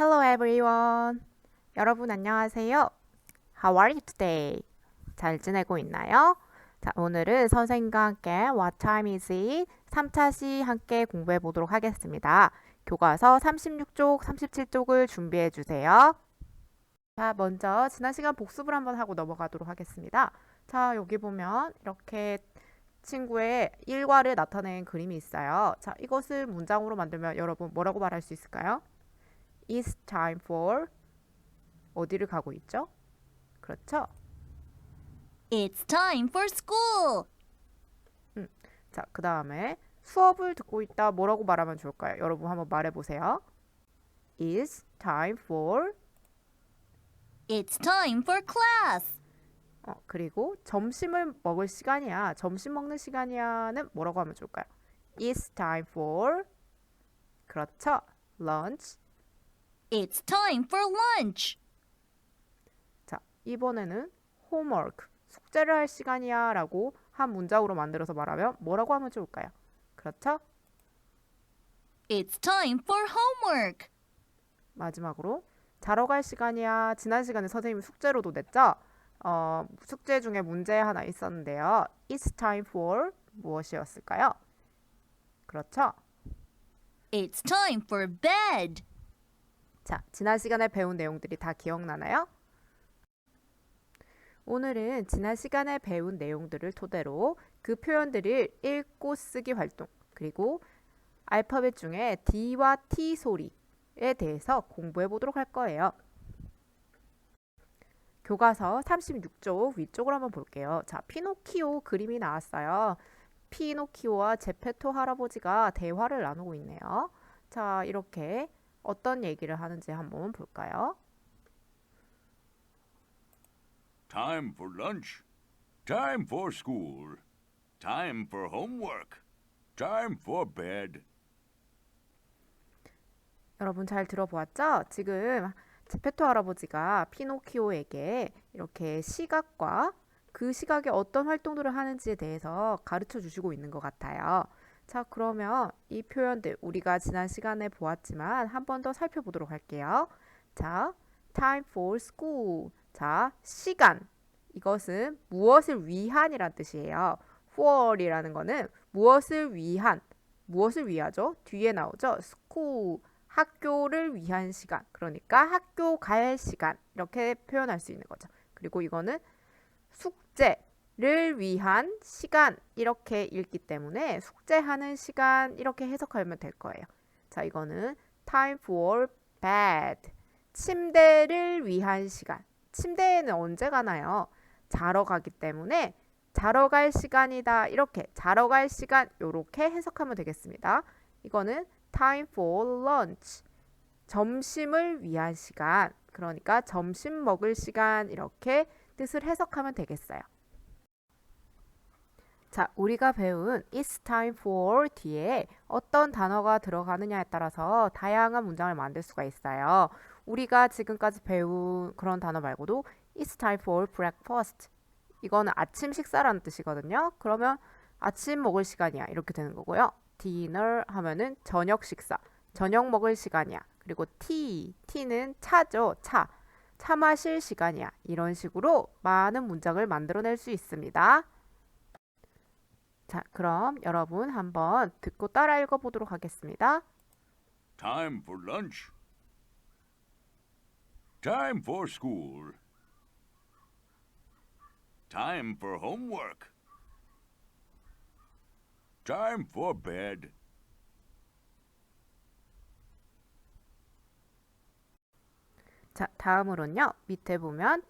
Hello everyone. 여러분 안녕하세요. How are you today? 잘 지내고 있나요? 자, 오늘은 선생님과 함께 What time is it? 3차 시 함께 공부해 보도록 하겠습니다. 교과서 36쪽, 37쪽을 준비해 주세요. 자, 먼저 지난 시간 복습을 한번 하고 넘어가도록 하겠습니다. 자, 여기 보면 이렇게 친구의 일과를 나타낸 그림이 있어요. 자, 이것을 문장으로 만들면 여러분 뭐라고 말할 수 있을까요? It's time for 어디를 가고 있죠? 그렇죠? It's time for school. 자, 그 다음에 수업을 듣고 있다 뭐라고 말하면 좋을까요? 여러분 한번 말해보세요. It's time for It's time for class. 어, 그리고 점심을 먹을 시간이야. 점심 먹는 시간이야는 뭐라고 하면 좋을까요? It's time for 그렇죠. lunch. It's time for lunch. 자, 이번에는 homework. 숙제를 할 시간이야 라고 한 문장으로 만들어서 말하면 뭐라고 하면 좋을까요? 그렇죠? It's time for homework. 마지막으로 자러 갈 시간이야. 지난 시간에 선생님이 숙제로도 냈죠? 어, 숙제 중에 문제 하나 있었는데요. It's time for 무엇이었을까요? 그렇죠? It's time for bed. 자, 지난 시간에 배운 내용들이 다 기억나나요? 오늘은 지난 시간에 배운 내용들을 토대로 그 표현들을 읽고 쓰기 활동, 그리고 알파벳 중에 D와 T 소리에 대해서 공부해 보도록 할 거예요. 교과서 36쪽 위쪽으로 한번 볼게요. 자, 피노키오 그림이 나왔어요. 피노키오와 제페토 할아버지가 대화를 나누고 있네요. 자, 이렇게 어떤 얘기를 하는지 한번 볼까요? Time for lunch. Time for school. Time for homework. Time for bed. 여러분 잘 들어보았죠? 지금 제페토 할아버지가 피노키오에게 이렇게 시각과 그 시각에 어떤 활동들을 하는지에 대해서 가르쳐 주시고 있는 것 같아요. 자, 그러면 이 표현들 우리가 지난 시간에 보았지만 한 번 더 살펴보도록 할게요. 자, time for school. 자, 시간. 이것은 무엇을 위한이란 뜻이에요. for이라는 거는 무엇을 위한, 무엇을 위하죠? 뒤에 나오죠? school. 학교를 위한 시간. 그러니까 학교 갈 시간. 이렇게 표현할 수 있는 거죠. 그리고 이거는 숙제 를 위한 시간. 이렇게 읽기 때문에 숙제하는 시간. 이렇게 해석하면 될 거예요. 자, 이거는 time for bed. 침대를 위한 시간. 침대에는 언제 가나요? 자러 가기 때문에 자러 갈 시간이다. 이렇게 자러 갈 시간. 이렇게 해석하면 되겠습니다. 이거는 time for lunch. 점심을 위한 시간. 그러니까 점심 먹을 시간 이렇게 뜻을 해석하면 되겠어요. 자, 우리가 배운 it's time for 뒤에 어떤 단어가 들어가느냐에 따라서 다양한 문장을 만들 수가 있어요. 우리가 지금까지 배운 그런 단어 말고도 it's time for breakfast. 이거는 아침 식사라는 뜻이거든요. 그러면 아침 먹을 시간이야. 이렇게 되는 거고요. dinner 하면은 저녁 식사. 저녁 먹을 시간이야. 그리고 tea. tea는 차죠. 차. 차 마실 시간이야. 이런 식으로 많은 문장을 만들어낼 수 있습니다. 자, 그럼 여러분 한번 듣고 따라 읽어 보도록 하겠습니다. Time for lunch. Time for school. Time for homework. Time for bed. 자, 다음으로는요. 밑에 보면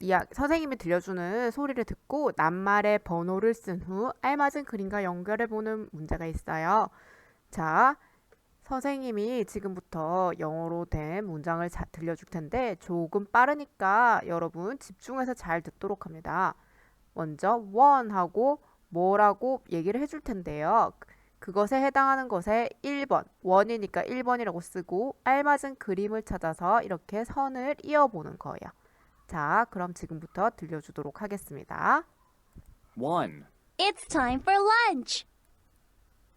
이야, 선생님이 들려주는 소리를 듣고 낱말의 번호를 쓴 후 알맞은 그림과 연결해 보는 문제가 있어요. 자, 선생님이 지금부터 영어로 된 문장을 자, 들려줄 텐데 조금 빠르니까 여러분 집중해서 잘 듣도록 합니다. 먼저 one 하고 뭐라고 얘기를 해줄 텐데요. 그것에 해당하는 것에 1번, 원이니까 1번이라고 쓰고 알맞은 그림을 찾아서 이렇게 선을 이어보는 거예요. 자, 그럼 지금부터 들려주도록 하겠습니다. 1, It's time for lunch.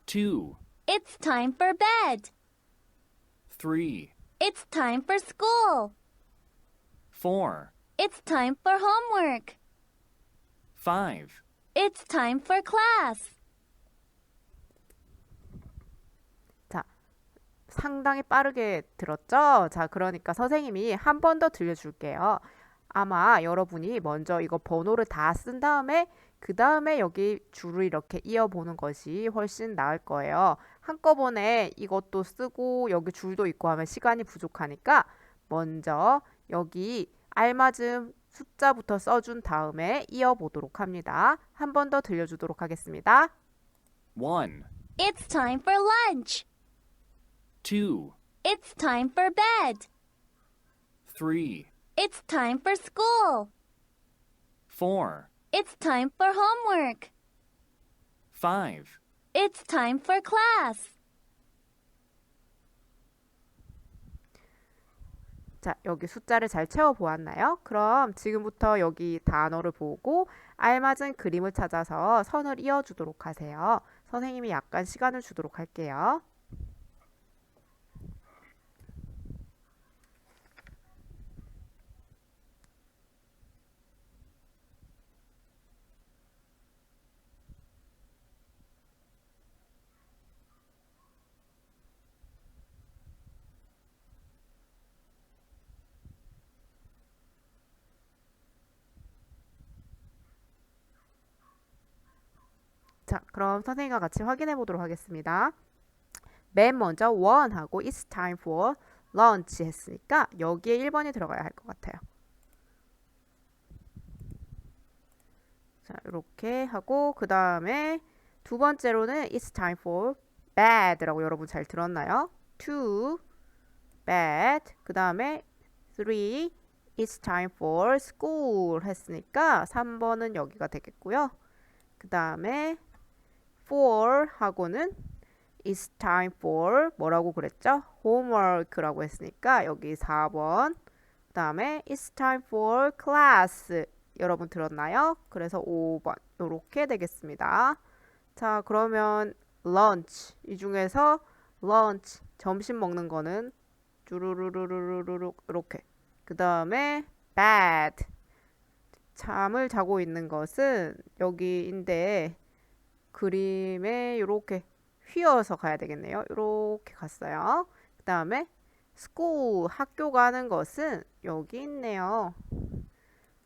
2, It's time for bed. 3, It's time for school. 4, It's time for homework. 5, It's time for class. 자, 상당히 빠르게 들었죠? 자, 그러니까 선생님이 한 번 더 들려줄게요. 아마 여러분이 먼저 이거 번호를 다 쓴 다음에 그 다음에 여기 줄을 이렇게 이어보는 것이 훨씬 나을 거예요. 한꺼번에 이것도 쓰고 여기 줄도 있고 하면 시간이 부족하니까 먼저 여기 알맞은 숫자부터 써준 다음에 이어보도록 합니다. 한 번 더 들려주도록 하겠습니다. 1, It's time for lunch. 2, It's time for bed. 3, It's time for school. 4, It's time for homework. 5, It's time for class. 자, 여기 숫자를 잘 채워 보았나요? 그럼 지금부터 여기 단어를 보고 알맞은 그림을 찾아서 선을 이어 주도록 하세요. 선생님이 약간 시간을 주도록 할게요. 자, 그럼 선생님과 같이 확인해 보도록 하겠습니다. 맨 먼저 one 하고 it's time for lunch 했으니까 여기에 1번이 들어가야 할 것 같아요. 자, 이렇게 하고 그 다음에 두 번째로는 it's time for bed라고 여러분 잘 들었나요? two, bed. 그 다음에 three, it's time for school 했으니까 3번은 여기가 되겠고요. 그 다음에 for 하고는 it's time for 뭐라고 그랬죠? homework라고 했으니까 여기 4번. 그 다음에 it's time for class. 여러분 들었나요? 그래서 5번. 요렇게 되겠습니다. 자, 그러면 lunch. 이 중에서 lunch. 점심 먹는 거는 쭈루루루루루루 이렇게. 그 다음에 bed. 잠을 자고 있는 것은 여기인데 그림에 이렇게 휘어서 가야 되겠네요. 이렇게 갔어요. 그 다음에 school 학교 가는 것은 여기 있네요.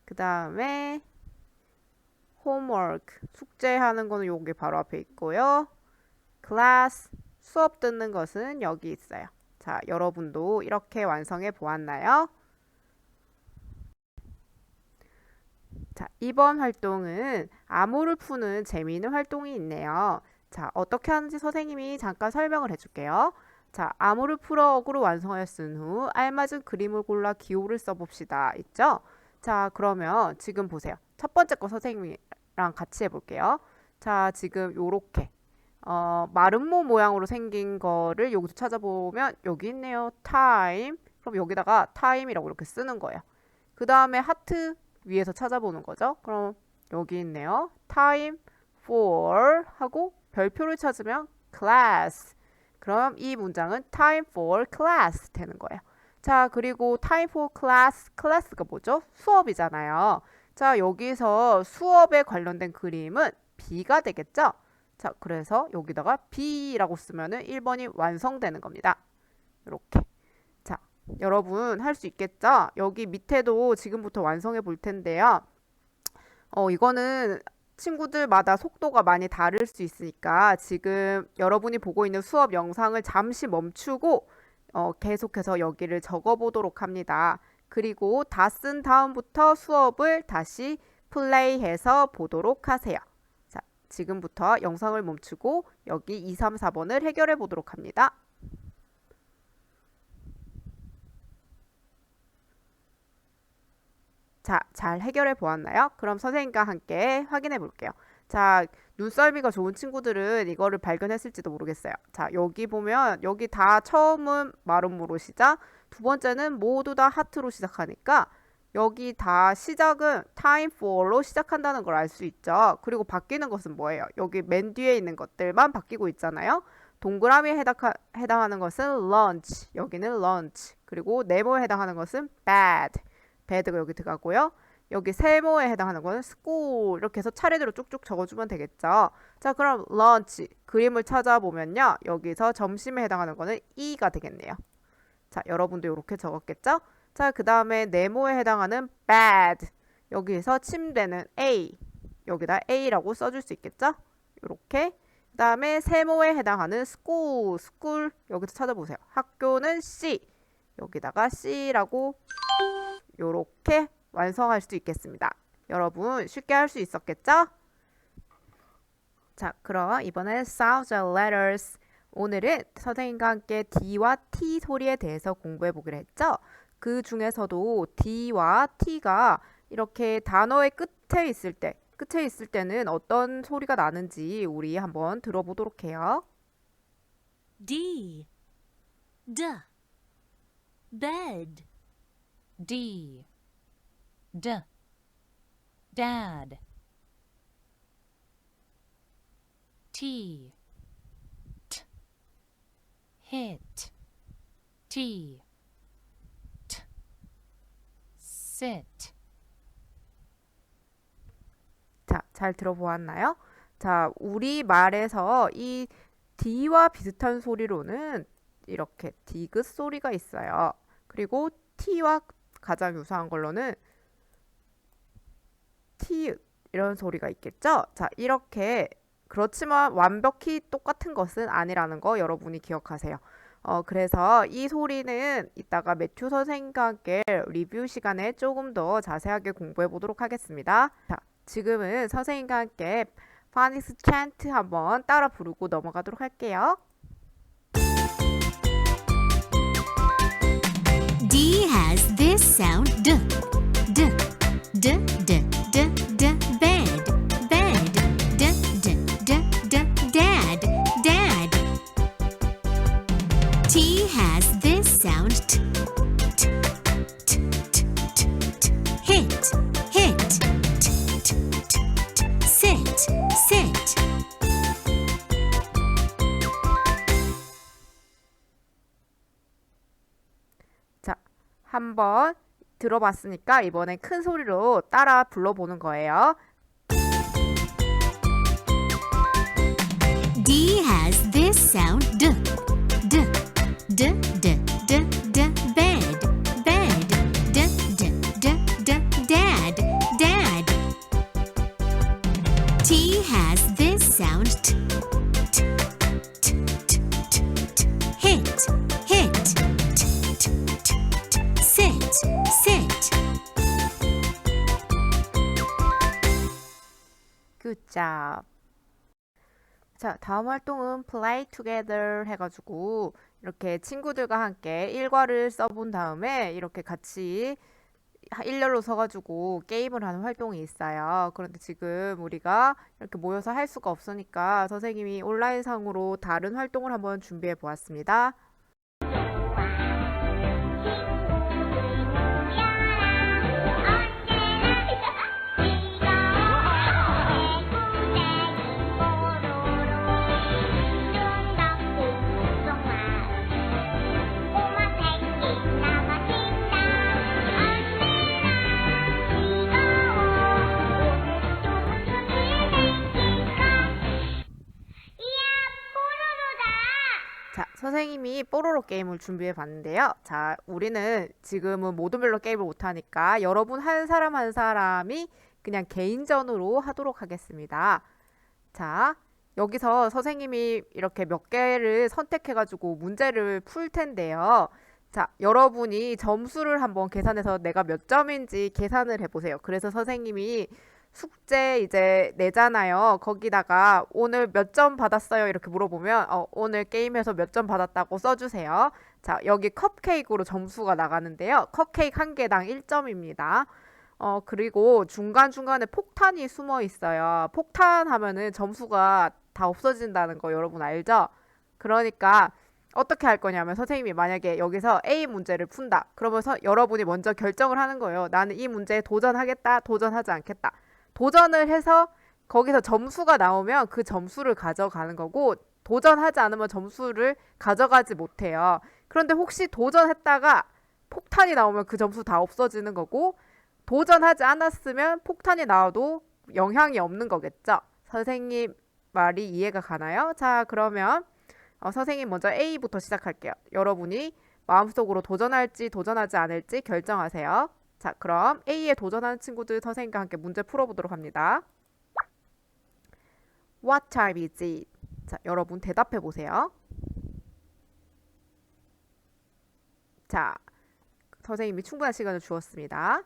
그 다음에 homework 숙제하는 거는 여기 바로 앞에 있고요. class 수업 듣는 것은 여기 있어요. 자, 여러분도 이렇게 완성해 보았나요? 자, 이번 활동은 암호를 푸는 재미있는 활동이 있네요. 자, 어떻게 하는지 선생님이 잠깐 설명을 해줄게요. 자, 암호를 풀어 어구를 완성하였은 후 알맞은 그림을 골라 기호를 써봅시다. 있죠? 자, 그러면 지금 보세요. 첫 번째 거 선생님이랑 같이 해볼게요. 자, 지금 요렇게 어, 마름모 모양으로 생긴 거를 여기서 찾아보면 여기 있네요. time. 그럼 여기다가 time이라고 이렇게 쓰는 거예요. 그 다음에 하트 위에서 찾아보는 거죠. 그럼 여기 있네요. time for 하고 별표를 찾으면 class. 그럼 이 문장은 time for class 되는 거예요. 자, 그리고 time for class, class가 뭐죠? 수업이잖아요. 자, 여기서 수업에 관련된 그림은 B가 되겠죠? 자, 그래서 여기다가 B라고 쓰면은 1번이 완성되는 겁니다. 이렇게. 자, 여러분 할 수 있겠죠? 여기 밑에도 지금부터 완성해 볼 텐데요. 어, 이거는 친구들마다 속도가 많이 다를 수 있으니까 지금 여러분이 보고 있는 수업 영상을 잠시 멈추고 어, 계속해서 여기를 적어 보도록 합니다. 그리고 다 쓴 다음부터 수업을 다시 플레이해서 보도록 하세요. 자, 지금부터 영상을 멈추고 여기 2, 3, 4번을 해결해 보도록 합니다. 자, 잘 해결해 보았나요? 그럼 선생님과 함께 확인해 볼게요. 자, 눈썰미가 좋은 친구들은 이거를 발견했을지도 모르겠어요. 자, 여기 보면 여기 다 처음은 마름모로 시작, 두 번째는 모두 다 하트로 시작하니까 여기 다 시작은 time for로 시작한다는 걸 알 수 있죠. 그리고 바뀌는 것은 뭐예요? 여기 맨 뒤에 있는 것들만 바뀌고 있잖아요. 동그라미에 해당, 해당하는 것은 lunch. 여기는 lunch. 그리고 네모에 해당하는 것은 bad. Bad가 여기 들어가고요. 여기 세모에 해당하는 거는 school. 이렇게 해서 차례대로 쭉쭉 적어주면 되겠죠. 자, 그럼 lunch. 그림을 찾아보면요. 여기서 점심에 해당하는 거는 e가 되겠네요. 자, 여러분도 이렇게 적었겠죠? 자, 그 다음에 네모에 해당하는 bed. 여기서 침대는 A. 여기다 A라고 써줄 수 있겠죠? 이렇게. 그 다음에 세모에 해당하는 school. school. 여기서 찾아보세요. 학교는 C. 여기다가 C라고 이렇게 완성할 수 있겠습니다. 여러분 쉽게 할 수 있었겠죠? 자, 그럼 이번엔 sounds and letters. 오늘은 선생님과 함께 D와 T 소리에 대해서 공부해 보기로 했죠? 그 중에서도 D와 T가 이렇게 단어의 끝에 있을 때, 끝에 있을 때는 어떤 소리가 나는지 우리 한번 들어보도록 해요. D D bed D. D. Dad. T. T. Hit. T. T. Sit. 자, 잘 들어보았나요? 자, 우리 말에서 이 D와 비슷한 소리로는 이렇게 디귿 소리가 있어요. 그리고 T와 가장 유사한 걸로는 T 이런 소리가 있겠죠? 자, 이렇게 그렇지만 완벽히 똑같은 것은 아니라는 거 여러분이 기억하세요. 어, 그래서 이 소리는 이따가 매튜 선생님과 함께 리뷰 시간에 조금 더 자세하게 공부해 보도록 하겠습니다. 자, 지금은 선생님과 함께 파닉스 찬트 한번 따라 부르고 넘어가도록 할게요. sound d d d d d d bed bed d d d d dad dad T has this sound t t t t t t hit hit t t t t sit sit 자, 한번 들어봤으니까 이번엔 큰 소리로 따라 불러보는 거예요. D has this sound job. 자, 다음 활동은 play together 해가지고 이렇게 친구들과 함께 일과를 써본 다음에 이렇게 같이 하- 일렬로 서가지고 게임을 하는 활동이 있어요. 그런데 지금 우리가 이렇게 모여서 할 수가 없으니까 선생님이 온라인상으로 다른 활동을 한번 준비해 보았습니다. 뽀로로 게임을 준비해 봤는데요. 자, 우리는 지금은 모두별로 게임을 못하니까 여러분 한 사람 한 사람이 그냥 개인전으로 하도록 하겠습니다. 자, 여기서 선생님이 이렇게 몇 개를 선택해가지고 문제를 풀 텐데요. 자, 여러분이 점수를 한번 계산해서 내가 몇 점인지 계산을 해보세요. 그래서 선생님이 숙제 이제 내잖아요. 거기다가 오늘 몇 점 받았어요? 이렇게 물어보면 어, 오늘 게임에서 몇 점 받았다고 써주세요. 자, 여기 컵케이크로 점수가 나가는데요. 컵케이크 한 개당 1점입니다. 어, 그리고 중간중간에 폭탄이 숨어 있어요. 폭탄 하면은 점수가 다 없어진다는 거 여러분 알죠? 그러니까 어떻게 할 거냐면 선생님이 만약에 여기서 A 문제를 푼다. 그러면서 여러분이 먼저 결정을 하는 거예요. 나는 이 문제에 도전하겠다, 도전하지 않겠다. 도전을 해서 거기서 점수가 나오면 그 점수를 가져가는 거고 도전하지 않으면 점수를 가져가지 못해요. 그런데 혹시 도전했다가 폭탄이 나오면 그 점수 다 없어지는 거고 도전하지 않았으면 폭탄이 나와도 영향이 없는 거겠죠. 선생님 말이 이해가 가나요? 자, 그러면 어, 선생님 먼저 A부터 시작할게요. 여러분이 마음속으로 도전할지 도전하지 않을지 결정하세요. 자, 그럼 A에 도전하는 친구들 선생님과 함께 문제 풀어보도록 합니다. What time is it? 자, 여러분 대답해 보세요. 자, 선생님이 충분한 시간을 주었습니다.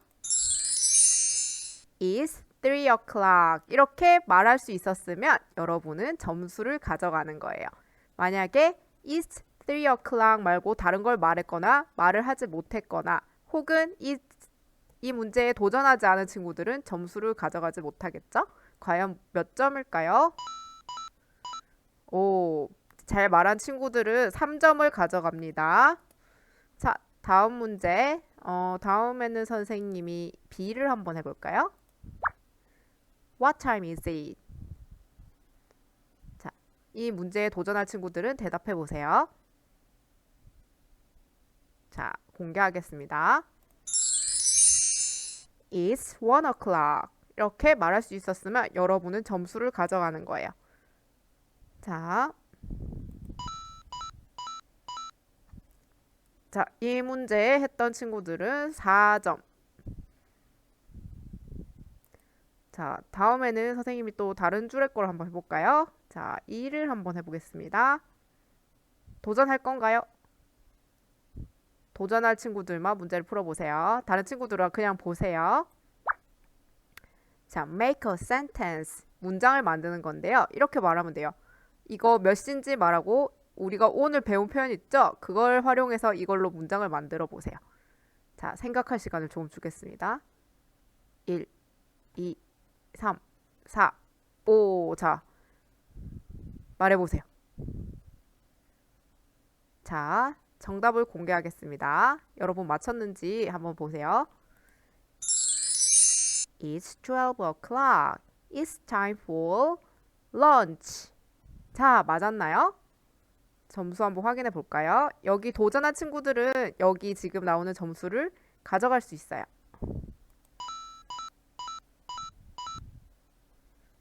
is 3 o'clock 이렇게 말할 수 있었으면 여러분은 점수를 가져가는 거예요. 만약에 is 3 o'clock 말고 다른 걸 말했거나 말을 하지 못했거나 혹은 이, 이 문제에 도전하지 않은 친구들은 점수를 가져가지 못하겠죠? 과연 몇 점일까요? 오, 잘 말한 친구들은 3점을 가져갑니다. 자, 다음 문제. 어, 다음에는 선생님이 B를 한번 해볼까요? What time is it? 자, 이 문제에 도전할 친구들은 대답해 보세요. 자, 공개하겠습니다. It's one o'clock. 이렇게 말할 수 있었으면 여러분은 점수를 가져가는 거예요. 자. 자, 이 문제 했던 친구들은 4점. 자, 다음에는 선생님이 또 다른 줄의 걸 한번 해볼까요? 자, 2를 한번 해보겠습니다. 도전할 건가요? 도전할 친구들만 문제를 풀어보세요. 다른 친구들은 그냥 보세요. 자, make a sentence. 문장을 만드는 건데요. 이렇게 말하면 돼요. 이거 몇 시인지 말하고 우리가 오늘 배운 표현 있죠? 그걸 활용해서 이걸로 문장을 만들어 보세요. 자, 생각할 시간을 조금 주겠습니다. 1, 2, 3, 4, 5. 자, 말해보세요. 자, 정답을 공개하겠습니다. 여러분 맞췄는지 한번 보세요. It's 12 o'clock. It's time for lunch. 자, 맞았나요? 점수 한번 확인해 볼까요? 여기 도전한 친구들은 여기 지금 나오는 점수를 가져갈 수 있어요.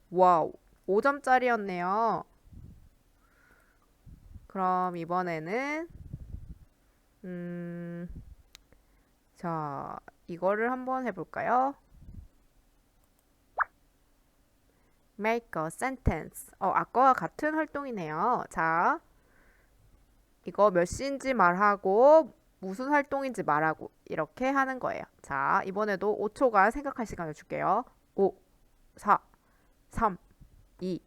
와우, 5점짜리였네요. 그럼 이번에는 음, 자, 이거를 한번 해볼까요? Make a sentence. 어, 아까와 같은 활동이네요. 자, 이거 몇 시인지 말하고 무슨 활동인지 말하고 이렇게 하는 거예요. 자, 이번에도 5초간 생각할 시간을 줄게요. 5, 4, 3, 2,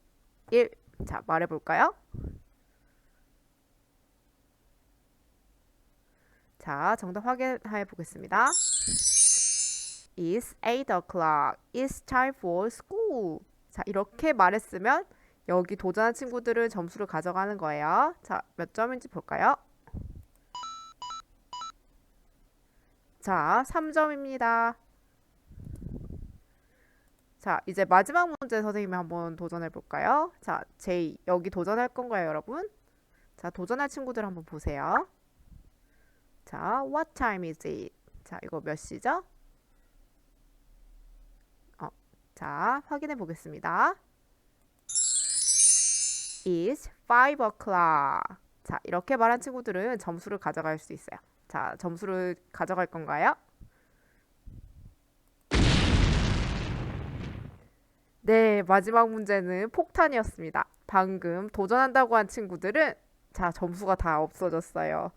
1. 자, 말해볼까요? 자, 정답 확인해 보겠습니다. It's 8 o'clock. It's time for school. 자, 이렇게 말했으면 여기 도전한 친구들은 점수를 가져가는 거예요. 자, 몇 점인지 볼까요? 자, 3점입니다. 자, 이제 마지막 문제 선생님이 한번 도전해 볼까요? 자, J. 여기 도전할 건가요, 여러분? 자, 도전할 친구들 한번 보세요. 자, what time is it? 자, 이거 몇 시죠? 어, 자, 확인해 보겠습니다. is 5 o'clock. 자, 이렇게 말한 친구들은 점수를 가져갈 수 있어요. 자, 점수를 가져갈 건가요? 네, 마지막 문제는 폭탄이었습니다. 방금 도전한다고 한 친구들은 자, 점수가 다 없어졌어요.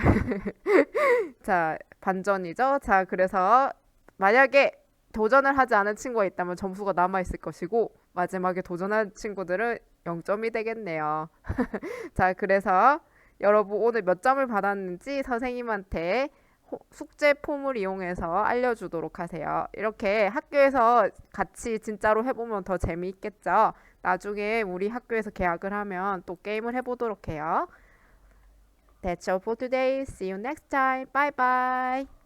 자, 반전이죠. 자, 그래서 만약에 도전을 하지 않은 친구가 있다면 점수가 남아 있을 것이고 마지막에 도전한 친구들은 0점이 되겠네요. 자, 그래서 여러분 오늘 몇 점을 받았는지 선생님한테 호- 숙제 폼을 이용해서 알려주도록 하세요. 이렇게 학교에서 같이 진짜로 해보면 더 재미있겠죠. 나중에 우리 학교에서 계약을 하면 또 게임을 해보도록 해요. That's all for today. See you next time. Bye bye.